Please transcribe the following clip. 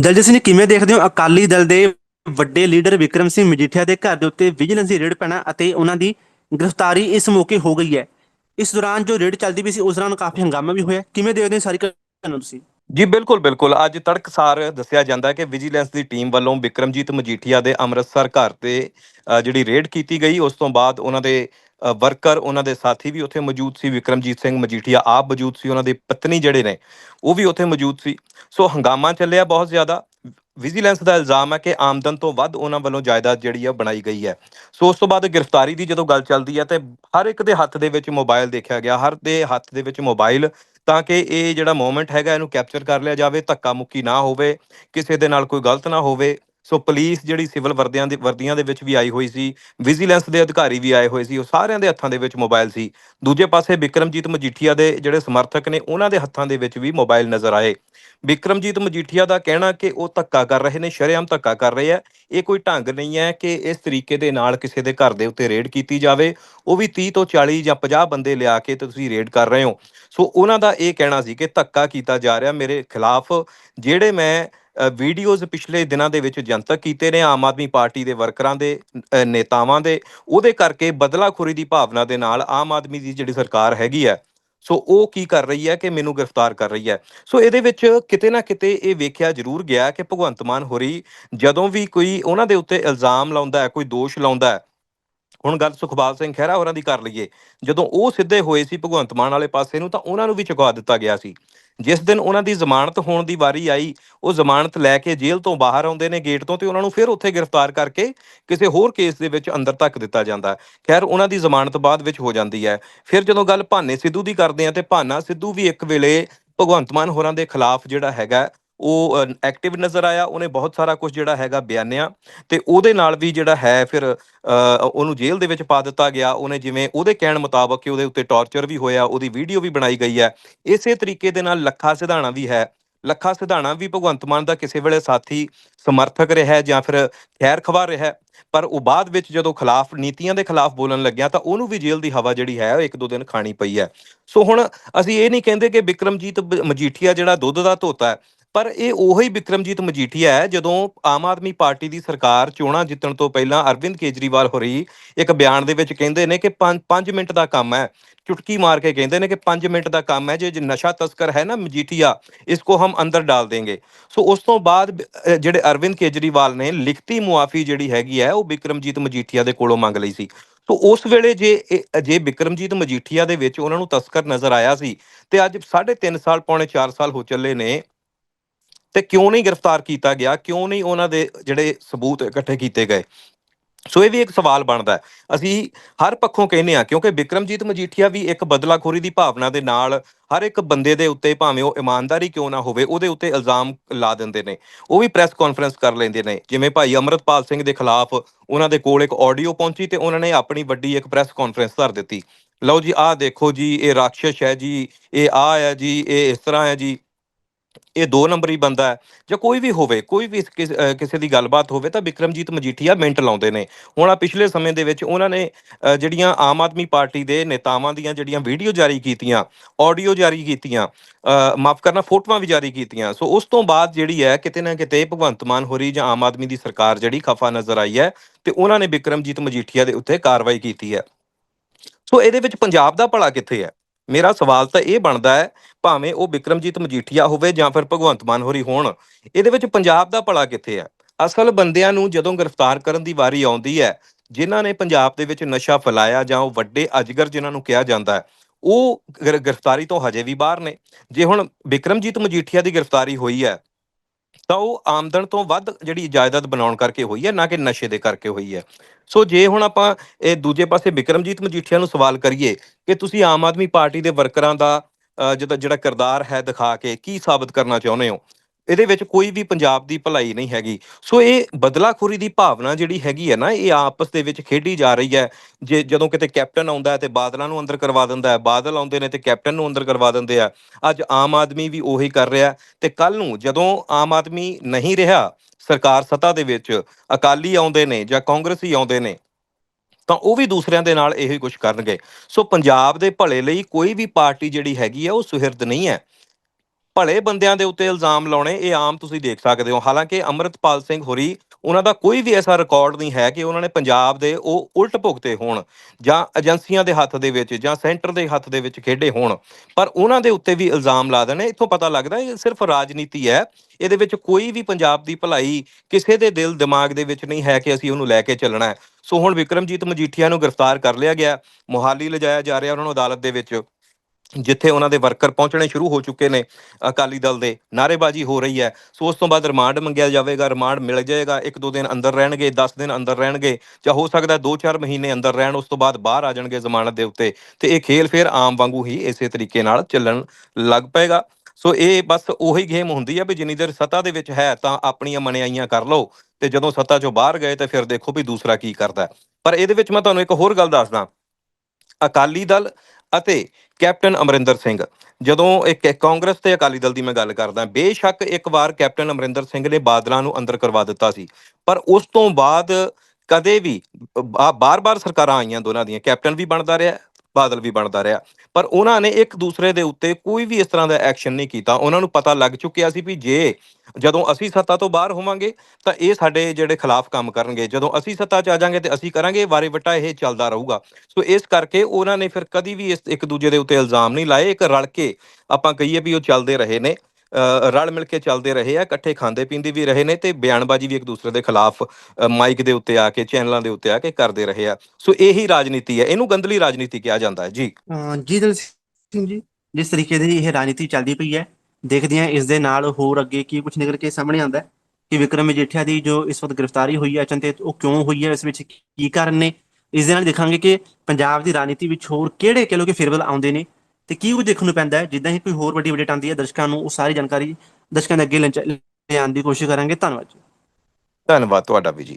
ਦਲਜੀਤ ਸਿੰਘ ਕਿਵੇਂ ਦੇਖਦੇ ਹੋ ਅਕਾਲੀ ਦਲ ਦੇ ਵੱਡੇ ਲੀਡਰ ਵਿਕਰਮ ਸਿੰਘ ਮਜੀਠੀਆ ਦੇ ਘਰ ਦੇ ਉੱਤੇ ਵਿਜੀਲੈਂਸ ਦੀ ਰੇਡ ਪੈਣਾ ਅਤੇ ਉਹਨਾਂ ਦੀ ਗ੍ਰਿਫਤਾਰੀ ਇਸ ਮੌਕੇ ਹੋ ਗਈ ਹੈ? ਇਸ ਦੌਰਾਨ ਜੋ ਰੇਡ ਚੱਲਦੀ ਪਈ ਸੀ, ਉਸ ਦੌਰਾਨ ਕਾਫੀ ਹੰਗਾਮਾ ਵੀ ਹੋਇਆ ਕਿਵੇਂ ਦੇਖਦੇ ਹੋ ਸਾਰੀ ਘਟਨਾ ਨੂੰ ਤੁਸੀਂ? ਜੀ, ਬਿਲਕੁਲ ਬਿਲਕੁਲ। ਅੱਜ ਤੜਕਸਾਰ ਦੱਸਿਆ ਜਾਂਦਾ ਕਿ ਵਿਜੀਲੈਂਸ ਦੀ ਟੀਮ ਵੱਲੋਂ ਵਿਕਰਮਜੀਤ ਮਜੀਠੀਆ ਦੇ ਅੰਮ੍ਰਿਤਸਰ ਘਰ ਤੇ ਜਿਹੜੀ ਰੇਡ ਕੀਤੀ ਗਈ, ਉਸ ਤੋਂ ਬਾਅਦ ਉਹਨਾਂ ਦੇ ਵਰਕਰ ਉਹਨਾਂ ਦੇ ਸਾਥੀ ਵੀ ਉੱਥੇ ਮੌਜੂਦ ਸੀ, ਵਿਕਰਮਜੀਤ ਸਿੰਘ ਮਜੀਠੀਆ ਆਪ ਮੌਜੂਦ ਸੀ, ਉਹਨਾਂ ਦੀ ਪਤਨੀ ਜਿਹੜੇ ਨੇ, ਉਹ ਵੀ ਉੱਥੇ ਮੌਜੂਦ ਸੀ। ਸੋ ਹੰਗਾਮਾ ਚੱਲਿਆ ਬਹੁਤ ਜ਼ਿਆਦਾ। ਵਿਜੀਲੈਂਸ ਦਾ ਇਲਜ਼ਾਮ ਹੈ ਕਿ ਆਮਦਨ ਤੋਂ ਵੱਧ ਉਹਨਾਂ ਵੱਲੋਂ ਜਾਇਦਾਦ ਜਿਹੜੀ ਆ ਬਣਾਈ ਗਈ ਹੈ। ਸੋ ਉਸ ਤੋਂ ਬਾਅਦ ਗ੍ਰਿਫਤਾਰੀ ਦੀ ਜਦੋਂ ਗੱਲ ਚੱਲਦੀ ਹੈ ਤੇ ਹਰ ਇੱਕ ਦੇ ਹੱਥ ਦੇ ਵਿੱਚ ਮੋਬਾਈਲ ਦੇਖਿਆ ਗਿਆ, ਹਰ ਦੇ ਹੱਥ ਦੇ ਵਿੱਚ ਮੋਬਾਈਲ ਤਾਂ ਕਿ ਇਹ ਜਿਹੜਾ ਮੂਮੈਂਟ ਹੈਗਾ ਇਹਨੂੰ ਕੈਪਚਰ ਕਰ ਲਿਆ ਜਾਵੇ, ਧੱਕਾ ਮੁੱਕੀ ਨਾ ਹੋਵੇ, ਕਿਸੇ ਦੇ ਨਾਲ ਕੋਈ ਗਲਤ ਨਾ ਹੋਵੇ। ਸੋ ਪੁਲਿਸ ਜਿਹੜੀ ਸਿਵਲ ਵਰਦਿਆਂ ਦੀ, ਵਰਦੀਆਂ ਦੇ ਵਿੱਚ ਵੀ ਆਈ ਹੋਈ ਸੀ ਵਿਜੀਲੈਂਸ ਦੇ ਅਧਿਕਾਰੀ ਵੀ ਆਏ ਹੋਏ ਸੀ, ਉਹ ਸਾਰਿਆਂ ਦੇ ਹੱਥਾਂ ਦੇ ਵਿੱਚ ਮੋਬਾਈਲ ਸੀ। ਦੂਜੇ ਪਾਸੇ ਵਿਕਰਮਜੀਤ ਮਜੀਠੀਆ ਦੇ ਜਿਹੜੇ ਸਮਰਥਕ ਨੇ, ਉਹਨਾਂ ਦੇ ਹੱਥਾਂ ਦੇ ਵਿੱਚ ਵੀ ਮੋਬਾਈਲ ਨਜ਼ਰ ਆਏ। ਵਿਕਰਮਜੀਤ ਮਜੀਠੀਆ ਦਾ ਕਹਿਣਾ ਕਿ ਉਹ ਧੱਕਾ ਕਰ ਰਹੇ ਨੇ, ਸ਼ਰੇਆਮ ਧੱਕਾ ਕਰ ਰਹੇ ਆ। ਇਹ ਕੋਈ ਢੰਗ ਨਹੀਂ ਹੈ ਕਿ ਇਸ ਤਰੀਕੇ ਦੇ ਨਾਲ ਕਿਸੇ ਦੇ ਘਰ ਦੇ ਉੱਤੇ ਰੇਡ ਕੀਤੀ ਜਾਵੇ। ਉਹ ਵੀ 30 ਤੋਂ 40 ਜਾਂ 50 ਬੰਦੇ ਲਿਆ ਕੇ ਤੇ ਤੁਸੀਂ ਰੇਡ ਕਰ ਰਹੇ ਹੋ। ਸੋ ਉਹਨਾਂ ਦਾ ਇਹ ਕਹਿਣਾ ਸੀ ਕਿ ਧੱਕਾ ਕੀਤਾ ਜਾ ਰਿਹਾ ਮੇਰੇ ਖਿਲਾਫ, ਜਿਹੜੇ ਮੈਂ ਵੀਡੀਓਜ਼ ਪਿਛਲੇ ਦਿਨਾਂ ਦੇ ਵਿੱਚ ਜਨਤਕ ਕੀਤੇ ਨੇ, ਆਮ ਆਦਮੀ ਪਾਰਟੀ ਦੇ ਵਰਕਰਾਂ ਦੇ ਨੇਤਾਵਾਂ ਦੇ। ਉਹਦੇ ਕਰਕੇ ਬਦਲਾਖੋਰੀ ਦੀ ਭਾਵਨਾ ਦੇ ਨਾਲ ਆਮ ਆਦਮੀ ਦੀ ਜਿਹੜੀ ਸਰਕਾਰ ਹੈਗੀ ਹੈ, ਸੋ ਉਹ ਕੀ ਕਰ ਰਹੀ ਹੈ ਕਿ ਮੈਨੂੰ ਗ੍ਰਿਫਤਾਰ ਕਰ ਰਹੀ ਹੈ। ਸੋ ਇਹਦੇ ਵਿੱਚ ਕਿਤੇ ਨਾ ਕਿਤੇ ਇਹ ਵੇਖਿਆ ਜ਼ਰੂਰ ਗਿਆ ਕਿ ਭਗਵੰਤ ਮਾਨ ਹੋਰੀ ਜਦੋਂ ਵੀ ਕੋਈ ਉਹਨਾਂ ਦੇ ਉੱਤੇ ਇਲਜ਼ਾਮ ਲਾਉਂਦਾ ਹੈ, ਕੋਈ ਦੋਸ਼ ਲਾਉਂਦਾ ਹੈ ਹੁਣ ਗੱਲ ਸੁਖਪਾਲ ਸਿੰਘ ਖਹਿਰਾ ਹੋਰਾਂ ਦੀ ਕਰ ਲਈਏ। ਜਦੋਂ ਉਹ ਸਿੱਧੇ ਹੋਏ ਸੀ ਭਗਵੰਤ ਮਾਨ ਵਾਲੇ ਪਾਸੇ ਨੂੰ, ਤਾਂ ਉਹਨਾਂ ਨੂੰ ਵੀ ਚੁਕਾ ਦਿੱਤਾ ਗਿਆ ਸੀ। ਜਿਸ ਦਿਨ ਉਹਨਾਂ ਦੀ ਜ਼ਮਾਨਤ ਹੋਣ ਦੀ ਵਾਰੀ ਆਈ, ਉਹ ਜ਼ਮਾਨਤ ਲੈ ਕੇ ਜੇਲ੍ਹ ਤੋਂ ਬਾਹਰ ਆਉਂਦੇ ਨੇ ਗੇਟ ਤੋਂ ਤੇ ਉਹਨਾਂ ਨੂੰ ਫਿਰ ਉੱਥੇ ਗ੍ਰਿਫਤਾਰ ਕਰਕੇ ਕਿਸੇ ਹੋਰ ਕੇਸ ਦੇ ਵਿੱਚ ਅੰਦਰ ਧੱਕ ਦਿੱਤਾ ਜਾਂਦਾ। ਖੈਰ, ਉਹਨਾਂ ਦੀ ਜ਼ਮਾਨਤ ਬਾਅਦ ਵਿੱਚ ਹੋ ਜਾਂਦੀ ਹੈ। ਫਿਰ ਜਦੋਂ ਗੱਲ ਭਾਨੇ ਸਿੱਧੂ ਦੀ ਕਰਦੇ ਆ ਤੇ ਭਾਨਾ ਸਿੱਧੂ ਵੀ ਇੱਕ ਵੇਲੇ ਭਗਵੰਤ ਮਾਨ ਹੋਰਾਂ ਦੇ ਖਿਲਾਫ ਜਿਹੜਾ ਹੈਗਾ ਉਹ ਐਕਟਿਵ ਨਜ਼ਰ ਆਇਆ, ਉਹਨੇ ਬਹੁਤ ਸਾਰਾ ਕੁਝ ਜਿਹੜਾ ਹੈਗਾ ਬਿਆਨਿਆ ਤੇ ਉਹਦੇ ਨਾਲ ਵੀ ਜਿਹੜਾ ਹੈ ਫਿਰ ਉਹਨੂੰ ਜੇਲ੍ਹ ਦੇ ਵਿੱਚ ਪਾ ਦਿੱਤਾ ਗਿਆ। ਉਹਨੇ ਜਿਵੇਂ ਉਹਦੇ ਕਹਿਣ ਮੁਤਾਬਕ ਕਿ ਉਹਦੇ ਉੱਤੇ ਟੌਰਚਰ ਵੀ ਹੋਇਆ, ਉਹਦੀ ਵੀਡੀਓ ਵੀ ਬਣਾਈ ਗਈ ਹੈ। ਇਸੇ ਤਰੀਕੇ ਦੇ ਨਾਲ ਲੱਖਾ ਸਿਧਾਣਾ ਵੀ ਹੈ। ਲੱਖਾ ਸਿਧਾਣਾ ਵੀ ਭਗਵੰਤ ਮਾਨ ਦਾ ਕਿਸੇ ਵੇਲੇ ਸਾਥੀ ਸਮਰਥਕ ਰਿਹਾ ਜਾਂ ਫਿਰ ਖੈਰ ਖਵਾ ਰਿਹਾ ਪਰ ਉਹ ਬਾਅਦ ਵਿੱਚ ਜਦੋਂ ਖਿਲਾਫ, ਨੀਤੀਆਂ ਦੇ ਖਿਲਾਫ ਬੋਲਣ ਲੱਗਿਆ ਤਾਂ ਉਹਨੂੰ ਵੀ ਜੇਲ੍ਹ ਦੀ ਹਵਾ ਜਿਹੜੀ ਹੈ, ਉਹ ਇੱਕ ਦੋ ਦਿਨ ਖਾਣੀ ਪਈ ਹੈ। ਸੋ ਹੁਣ ਅਸੀਂ ਇਹ ਨਹੀਂ ਕਹਿੰਦੇ ਕਿ ਵਿਕਰਮਜੀਤ ਮਜੀਠੀਆ ਜਿਹੜਾ ਦੁੱਧ ਦਾ ਧੋਤਾ ਹੈ ਪਰ ਇਹ ਉਹੀ ਵਿਕਰਮਜੀਤ ਮਜੀਠੀਆ ਹੈ, ਜਦੋਂ ਆਮ ਆਦਮੀ ਪਾਰਟੀ ਦੀ ਸਰਕਾਰ ਚੋਣਾਂ ਜਿੱਤਣ ਤੋਂ ਪਹਿਲਾਂ ਅਰਵਿੰਦ ਕੇਜਰੀਵਾਲ ਹੋਰੀ ਇੱਕ ਬਿਆਨ ਦੇ ਵਿੱਚ ਕਹਿੰਦੇ ਨੇ ਕਿ 5 ਮਿੰਟ ਦਾ ਕੰਮ ਹੈ। ਚੁਟਕੀ ਮਾਰ ਕੇ ਕਹਿੰਦੇ ਨੇ ਕਿ 5 ਮਿੰਟ ਦਾ ਕੰਮ ਹੈ, ਜੇ ਨਸ਼ਾ ਤਸਕਰ ਹੈ ਨਾ ਮਜੀਠੀਆ, ਇਸਕੋ ਹਮ ਅੰਦਰ ਡਾਲ ਦੇਂਗੇ। ਸੋ ਉਸ ਤੋਂ ਬਾਅਦ ਜਿਹੜੇ ਅਰਵਿੰਦ ਕੇਜਰੀਵਾਲ ਨੇ ਲਿਖਤੀ ਮੁਆਫੀ ਜਿਹੜੀ ਹੈਗੀ ਹੈ, ਉਹ ਵਿਕਰਮਜੀਤ ਮਜੀਠੀਆ ਦੇ ਕੋਲੋਂ ਮੰਗ ਲਈ ਸੀ। ਸੋ ਉਸ ਵੇਲੇ ਜੇ ਜੇ ਵਿਕਰਮਜੀਤ ਮਜੀਠੀਆ ਦੇ ਵਿੱਚ ਉਹਨਾਂ ਨੂੰ ਤਸਕਰ ਨਜ਼ਰ ਆਇਆ ਸੀ, ਤੇ ਅੱਜ 3.5 ਸਾਲ, ਪੌਣੇ 4 ਸਾਲ ਹੋ ਚੱਲੇ ਨੇ ਤੇ ਕਿਉਂ ਨਹੀਂ ਗ੍ਰਿਫਤਾਰ ਕੀਤਾ ਗਿਆ? ਕਿਉਂ ਨਹੀਂ ਉਹਨਾਂ ਦੇ ਜਿਹੜੇ ਸਬੂਤ ਇਕੱਠੇ ਕੀਤੇ ਗਏ? ਸੋ ਇਹ ਵੀ ਇੱਕ ਸਵਾਲ ਬਣਦਾ ਹੈ। ਅਸੀਂ ਹਰ ਪੱਖੋਂ ਕਹਿੰਦੇ ਆ ਕਿਉਂਕਿ ਵਿਕਰਮਜੀਤ ਮਜੀਠੀਆ ਵੀ ਇੱਕ ਬਦਲਾਖੋਰੀ ਦੀ ਭਾਵਨਾ ਦੇ ਨਾਲ ਹਰ ਇੱਕ ਬੰਦੇ ਦੇ ਉੱਤੇ ਭਾਵੇਂ ਉਹ ਇਮਾਨਦਾਰੀ ਕਿਉਂ ਨਾ ਹੋਵੇ, ਉਹਦੇ ਉੱਤੇ ਇਲਜ਼ਾਮ ਲਾ ਦਿੰਦੇ ਨੇ। ਉਹ ਵੀ ਪ੍ਰੈਸ ਕਾਨਫਰੰਸ ਕਰ ਲੈਂਦੇ ਨੇ। ਜਿਵੇਂ ਭਾਈ ਅਮਰਤਪਾਲ ਸਿੰਘ ਦੇ ਖਿਲਾਫ ਉਹਨਾਂ ਦੇ ਕੋਲ ਇੱਕ ਆਡੀਓ ਪਹੁੰਚੀ ਤੇ ਉਹਨਾਂ ਨੇ ਆਪਣੀ ਵੱਡੀ ਇੱਕ ਪ੍ਰੈਸ ਕਾਨਫਰੰਸ ਧਰ ਦਿੱਤੀ। ਲਓ ਜੀ, ਆਹ ਦੇਖੋ ਜੀ, ਇਹ ਰਾਖਸ਼ ਹੈ ਜੀ, ਇਹ ਆ ਹੈ ਜੀ, ਇਹ ਇਸ ਤਰ੍ਹਾਂ ਹੈ ਜੀ। ਇਹ ਦੋ ਨੰਬਰੀ ਬੰਦਾ ਹੈ, ਜਾਂ ਕੋਈ ਵੀ ਹੋਵੇ, ਕੋਈ ਵੀ ਕਿਸੇ ਦੀ ਗੱਲਬਾਤ ਹੋਵੇ, ਤਾਂ ਵਿਕਰਮਜੀਤ ਮਜੀਠੀਆ ਮਿੰਟ ਲਾਉਂਦੇ ਨੇ। ਹੁਣ ਆ ਪਿਛਲੇ ਸਮੇਂ ਦੇ ਵਿੱਚ ਉਹਨਾਂ ਨੇ ਜਿਹੜੀਆਂ ਆਮ ਆਦਮੀ ਪਾਰਟੀ ਦੇ ਨੇਤਾਵਾਂ ਦੀਆਂ ਜਿਹੜੀਆਂ ਵੀਡੀਓ ਜਾਰੀ ਕੀਤੀਆਂ, ਆਡੀਓ ਜਾਰੀ ਕੀਤੀਆਂ ਮਾਫ ਕਰਨਾ, ਫੋਟੋਆਂ ਵੀ ਜਾਰੀ ਕੀਤੀਆਂ, ਸੋ ਉਸ ਤੋਂ ਬਾਅਦ ਜਿਹੜੀ ਹੈ ਕਿਤੇ ਨਾ ਕਿਤੇ ਭਗਵੰਤ ਮਾਨ ਹੋਰੀ ਜਾਂ ਆਮ ਆਦਮੀ ਦੀ ਸਰਕਾਰ ਜਿਹੜੀ ਖਫਾ ਨਜ਼ਰ ਆਈ ਹੈ, ਤੇ ਉਹਨਾਂ ਨੇ ਵਿਕਰਮਜੀਤ ਮਜੀਠੀਆ ਦੇ ਉੱਤੇ ਕਾਰਵਾਈ ਕੀਤੀ ਹੈ। ਸੋ ਇਹਦੇ ਵਿੱਚ ਪੰਜਾਬ ਦਾ ਭਲਾ ਕਿੱਥੇ ਹੈ? ਮੇਰਾ ਸਵਾਲ ਤਾਂ ਇਹ ਬਣਦਾ ਹੈ, ਭਾਵੇਂ ਉਹ ਵਿਕਰਮਜੀਤ ਮਜੀਠੀਆ ਹੋਵੇ ਜਾਂ ਫਿਰ ਭਗਵੰਤ ਮਾਨ ਹੋਰੀ ਹੋਣ, ਇਹਦੇ ਵਿੱਚ ਪੰਜਾਬ ਦਾ ਭਲਾ ਕਿੱਥੇ ਹੈ? ਅਸਲ ਬੰਦਿਆਂ ਨੂੰ ਜਦੋਂ ਗ੍ਰਿਫਤਾਰ ਕਰਨ ਦੀ ਵਾਰੀ ਆਉਂਦੀ ਹੈ, ਜਿਨ੍ਹਾਂ ਨੇ ਪੰਜਾਬ ਦੇ ਵਿੱਚ ਨਸ਼ਾ ਫੈਲਾਇਆ ਜਾਂ ਉਹ ਵੱਡੇ ਅਜਗਰ ਜਿਨ੍ਹਾਂ ਨੂੰ ਕਿਹਾ ਜਾਂਦਾ ਹੈ, ਉਹ ਗ੍ਰਿ- ਗ੍ਰਿਫਤਾਰੀ ਤੋਂ ਹਜੇ ਵੀ ਬਾਹਰ ਨੇ। ਜੇ ਹੁਣ ਵਿਕਰਮਜੀਤ ਮਜੀਠੀਆ ਦੀ ਗ੍ਰਿਫਤਾਰੀ ਹੋਈ ਹੈ ਤਾਂ ਉਹ ਆਮਦਨ ਤੋਂ ਵੱਧ ਜਿਹੜੀ ਜਾਇਦਾਦ ਬਣਾਉਣ ਕਰਕੇ ਹੋਈ ਹੈ ਨਾ ਕਿ ਨਸ਼ੇ ਦੇ ਕਰਕੇ ਹੋਈ ਹੈ। ਸੋ ਜੇ ਹੁਣ ਆਪਾਂ ਇਹ ਦੂਜੇ ਪਾਸੇ ਵਿਕਰਮਜੀਤ ਮਜੀਠੀਆ ਨੂੰ ਸਵਾਲ ਕਰੀਏ ਕਿ ਤੁਸੀਂ ਆਮ ਆਦਮੀ ਪਾਰਟੀ ਦੇ ਵਰਕਰਾਂ ਦਾ ਅ, ਜਿਹਦਾ ਜਿਹੜਾ ਕਿਰਦਾਰ ਹੈ ਦਿਖਾ ਕੇ ਕੀ ਸਾਬਤ ਕਰਨਾ ਚਾਹੁੰਦੇ ਹੋ? ਇਹਦੇ ਵਿੱਚ ਕੋਈ ਵੀ ਪੰਜਾਬ ਦੀ ਭਲਾਈ ਨਹੀਂ ਹੈਗੀ। ਸੋ ਇਹ ਬਦਲਾਖੋਰੀ ਦੀ ਭਾਵਨਾ ਜਿਹੜੀ ਹੈਗੀ ਹੈ ਨਾ, ਇਹ ਆਪਸ ਦੇ ਵਿੱਚ ਖੇਡੀ ਜਾ ਰਹੀ ਹੈ। ਜੇ ਜਦੋਂ ਕਿਤੇ ਕੈਪਟਨ ਆਉਂਦਾ ਹੈ ਤੇ ਬਾਦਲਾਂ ਨੂੰ ਅੰਦਰ ਕਰਵਾ ਦਿੰਦਾ ਹੈ। ਬਾਦਲ ਆਉਂਦੇ ਨੇ ਤੇ ਕੈਪਟਨ ਨੂੰ ਅੰਦਰ ਕਰਵਾ ਦਿੰਦੇ ਆ। ਅੱਜ ਆਮ ਆਦਮੀ ਵੀ ਉਹੀ ਕਰ ਰਿਹਾ ਤੇ ਕੱਲ ਨੂੰ ਜਦੋਂ ਆਮ ਆਦਮੀ ਨਹੀਂ ਰਿਹਾ, ਸਰਕਾਰ ਸੱਤਾ ਦੇ ਵਿੱਚ ਅਕਾਲੀ ਆਉਂਦੇ ਨੇ ਜਾਂ ਕਾਂਗਰਸੀ ਆਉਂਦੇ ਨੇ, ਤਾਂ ਉਹ ਵੀ ਦੂਸਰਿਆਂ ਦੇ ਨਾਲ ਇਹੀ ਕੁਝ ਕਰਨਗੇ। ਸੋ ਪੰਜਾਬ ਦੇ ਭਲੇ ਲਈ ਕੋਈ ਵੀ ਪਾਰਟੀ ਜਿਹੜੀ ਹੈਗੀ ਹੈ, ਉਹ ਸੁਹਿਰਦ ਨਹੀਂ ਹੈ। ਭਲੇ ਬੰਦਿਆਂ ਦੇ ਉੱਤੇ ਇਲਜ਼ਾਮ ਲਾਉਣੇ, ਇਹ ਆਮ ਤੁਸੀਂ ਦੇਖ ਸਕਦੇ ਹੋ। ਹਾਲਾਂਕਿ ਅੰਮ੍ਰਿਤਪਾਲ ਸਿੰਘ ਹੋਰੀ, ਉਹਨਾਂ ਦਾ ਕੋਈ ਵੀ ਐਸਾ ਰਿਕਾਰਡ ਨਹੀਂ ਹੈ ਕਿ ਉਹਨਾਂ ਨੇ ਪੰਜਾਬ ਦੇ ਉਹ ਉਲਟ ਭੁਗਤੇ ਹੋਣ, ਜਾਂ ਏਜੰਸੀਆਂ ਦੇ ਹੱਥ ਦੇ ਵਿੱਚ, ਜਾਂ ਸੈਂਟਰ ਦੇ ਹੱਥ ਦੇ ਵਿੱਚ ਖੇਡੇ ਹੋਣ। ਪਰ ਉਹਨਾਂ ਦੇ ਉੱਤੇ ਵੀ ਇਲਜ਼ਾਮ ਲਾ ਦੇਣੇ। ਇੱਥੋਂ ਪਤਾ ਲੱਗਦਾ, ਇਹ ਸਿਰਫ ਰਾਜਨੀਤੀ ਹੈ। ਇਹਦੇ ਵਿੱਚ ਕੋਈ ਵੀ ਪੰਜਾਬ ਦੀ ਭਲਾਈ ਕਿਸੇ ਦੇ ਦਿਲ ਦਿਮਾਗ ਦੇ ਵਿੱਚ ਨਹੀਂ ਹੈ ਕਿ ਅਸੀਂ ਉਹਨੂੰ ਲੈ ਕੇ ਚੱਲਣਾ ਹੈ। ਸੋ ਹੁਣ ਵਿਕਰਮਜੀਤ ਮਜੀਠੀਆ ਨੂੰ ਗ੍ਰਿਫਤਾਰ ਕਰ ਲਿਆ ਗਿਆ। ਮੋਹਾਲੀ ਲਿਜਾਇਆ ਜਾ ਰਿਹਾ, ਉਹਨਾਂ ਨੂੰ ਅਦਾਲਤ ਦੇ ਵਿੱਚ। ਜਿੱਥੇ ਉਹਨਾਂ ਦੇ ਵਰਕਰ ਪਹੁੰਚਣੇ ਸ਼ੁਰੂ ਹੋ ਚੁੱਕੇ ਨੇ ਅਕਾਲੀ ਦਲ ਦੇ, ਨਾਅਰੇਬਾਜ਼ੀ ਹੋ ਰਹੀ ਹੈ। ਸੋ ਉਸ ਤੋਂ ਬਾਅਦ ਰਿਮਾਂਡ ਮੰਗਿਆ ਜਾਵੇਗਾ, ਰਿਮਾਂਡ ਮਿਲ ਜਾਏਗਾ ਇੱਕ ਦੋ ਦਿਨ ਅੰਦਰ ਰਹਿਣਗੇ 10 ਦਿਨ ਅੰਦਰ ਰਹਿਣਗੇ, ਜਾਂ ਹੋ ਸਕਦਾ 2-4 ਮਹੀਨੇ ਅੰਦਰ ਰਹਿਣ, ਉਸ ਤੋਂ ਬਾਅਦ ਬਾਹਰ ਆ ਜਾਣਗੇ ਜ਼ਮਾਨਤ ਦੇ ਉੱਤੇ, ਤੇ ਇਹ ਖੇਲ ਫਿਰ ਆਮ ਵਾਂਗੂ ਹੀ ਇਸੇ ਤਰੀਕੇ ਨਾਲ ਚੱਲਣ ਲੱਗ ਪਏਗਾ। ਸੋ ਇਹ ਬਸ ਉਹੀ ਗੇਮ ਹੁੰਦੀ ਹੈ ਵੀ ਜਿੰਨੀ ਦੇਰ ਸੱਤਾ ਦੇ ਵਿੱਚ ਹੈ, ਤਾਂ ਆਪਣੀਆਂ ਮਨਿਆਈਆਂ ਕਰ ਲਓ, ਤੇ ਜਦੋਂ ਸੱਤਾ ਚੋਂ ਬਾਹਰ ਗਏ, ਤਾਂ ਫਿਰ ਦੇਖੋ ਵੀ ਦੂਸਰਾ ਕੀ ਕਰਦਾ ਪਰ ਇਹਦੇ ਵਿੱਚ ਮੈਂ ਤੁਹਾਨੂੰ ਇੱਕ ਹੋਰ ਗੱਲ ਦੱਸਦਾ। ਅਕਾਲੀ ਦਲ ਅਤੇ ਕੈਪਟਨ ਅਮਰਿੰਦਰ ਸਿੰਘ। ਜਦੋਂ ਇੱਕ ਕਾਂਗਰਸ ਤੇ ਅਕਾਲੀ ਦਲ ਦੀ ਮੈਂ ਗੱਲ ਕਰਦਾ, ਬੇਸ਼ੱਕ ਇੱਕ ਵਾਰ ਕੈਪਟਨ ਅਮਰਿੰਦਰ ਸਿੰਘ ਨੇ ਬਾਦਲਾਂ ਨੂੰ ਅੰਦਰ ਕਰਵਾ ਦਿੱਤਾ ਸੀ। ਪਰ ਉਸ ਤੋਂ ਬਾਅਦ ਕਦੇ ਵੀ ਬਾਰ-ਬਾਰ ਸਰਕਾਰਾਂ ਆਈਆਂ ਦੋਨਾਂ ਦੀਆਂ, ਕੈਪਟਨ ਵੀ ਬਣਦਾ ਰਿਹਾ ਬਾਦਲ ਵੀ ਬਣਦਾ ਰਿਹਾ। ਪਰ ਉਹਨਾਂ ਨੇ ਇੱਕ ਦੂਸਰੇ ਦੇ ਉੱਤੇ ਕੋਈ ਵੀ ਇਸ ਤਰ੍ਹਾਂ ਦਾ ਐਕਸ਼ਨ ਨਹੀਂ ਕੀਤਾ। ਉਹਨਾਂ ਨੂੰ ਪਤਾ ਲੱਗ ਚੁੱਕਿਆ ਸੀ ਵੀ ਜੇ ਜਦੋਂ ਅਸੀਂ ਸੱਤਾ ਤੋਂ ਬਾਹਰ ਹੋਵਾਂਗੇ, ਤਾਂ ਇਹ ਸਾਡੇ ਜਿਹੜੇ ਖਿਲਾਫ ਕੰਮ ਕਰਨਗੇ। ਜਦੋਂ ਅਸੀਂ ਸੱਤਾ 'ਚ ਆ ਜਾਾਂਗੇ ਤੇ ਅਸੀਂ ਕਰਾਂਗੇ, ਵਾਰੇ ਵਟਾ ਇਹ ਚੱਲਦਾ ਰਹੂਗਾ। ਸੋ ਇਸ ਕਰਕੇ ਉਹਨਾਂ ਨੇ ਫਿਰ ਕਦੀ ਵੀ ਇਸ ਇੱਕ ਦੂਜੇ ਦੇ ਉੱਤੇ ਇਲਜ਼ਾਮ ਨਹੀਂ ਲਾਏ। ਇੱਕ ਰਲ ਕੇ ਆਪਾਂ ਕਹੀਏ ਵੀ ਉਹ ਚੱਲਦੇ ਰਹੇ ਨੇ। ਰਲ ਮਿਲ ਕੇ ਚੱਲਦੇ ਰਹੇ ਆ, ਇਕੱਠੇ ਖਾਂਦੇ ਪੀਂਦੇ ਵੀ ਰਹੇ ਨੇ ਤੇ ਬਿਆਨਬਾਜ਼ੀ ਵੀ ਇੱਕ ਦੂਸਰੇ ਦੇ ਖਿਲਾਫ ਮਾਈਕ ਦੇ ਉੱਤੇ ਆ ਕੇ, ਚੈਨਲਾਂ ਦੇ ਉੱਤੇ ਆ ਕੇ ਕਰਦੇ ਰਹੇ ਆ। ਸੋ ਇਹੀ ਰਾਜਨੀਤੀ ਹੈ, ਇਹਨੂੰ ਗੰਦਲੀ ਰਾਜਨੀਤੀ ਕਿਹਾ ਜਾਂਦਾ ਹੈ। ਜੀ। ਜੀ ਦਲ ਸਿੰਘ ਜੀ, ਜਿਸ ਤਰੀਕੇ ਦੀ ਇਹ ਰਾਜਨੀਤੀ ਚੱਲਦੀ ਪਈ ਹੈ, ਦੇਖਦੇ ਹਾਂ ਇਸ ਦੇ ਨਾਲ ਹੋਰ ਅੱਗੇ ਕੀ ਕੁਝ ਨਿਕਲ ਕੇ ਸਾਹਮਣੇ ਆਉਂਦਾ ਕਿ ਵਿਕਰਮ ਮਜੀਠੀਆ ਦੀ ਜੋ ਇਸ ਵਕਤ ਗ੍ਰਿਫਤਾਰੀ ਹੋਈ ਹੈ, ਅਚਨਚੇਤ ਉਹ ਕਿਉਂ ਹੋਈ ਹੈ, ਇਸ ਵਿੱਚ ਕੀ ਕਾਰਨ ਨੇ? ਇਸ ਦੇ ਨਾਲ ਦੇਖਾਂਗੇ ਕਿ ਪੰਜਾਬ ਦੀ ਰਾਜਨੀਤੀ ਵਿੱਚ ਹੋਰ ਕਿਹੜੇ ਕਹਿ ਲੋ ਕਿ ਫੇਰਬਲ ਆਉਂਦੇ ਨੇ? ਤੇ ਕੀ ਕੁਝ ਦੇਖਣ ਨੂੰ ਪੈਂਦਾ ਹੈ? ਜਿੱਦਾਂ ਹੀ ਕੋਈ ਹੋਰ ਵੱਡੀ ਅਪਡੇਟ ਆਉਂਦੀ ਹੈ, ਦਰਸ਼ਕਾਂ ਨੂੰ ਉਹ ਸਾਰੀ ਜਾਣਕਾਰੀ ਦਰਸ਼ਕਾਂ ਦੇ ਅੱਗੇ ਲਿਆਉਣ ਦੀ ਕੋਸ਼ਿਸ਼ ਕਰਾਂਗੇ। ਧੰਨਵਾਦ ਜੀ। ਧੰਨਵਾਦ ਤੁਹਾਡਾ ਵੀ ਜੀ।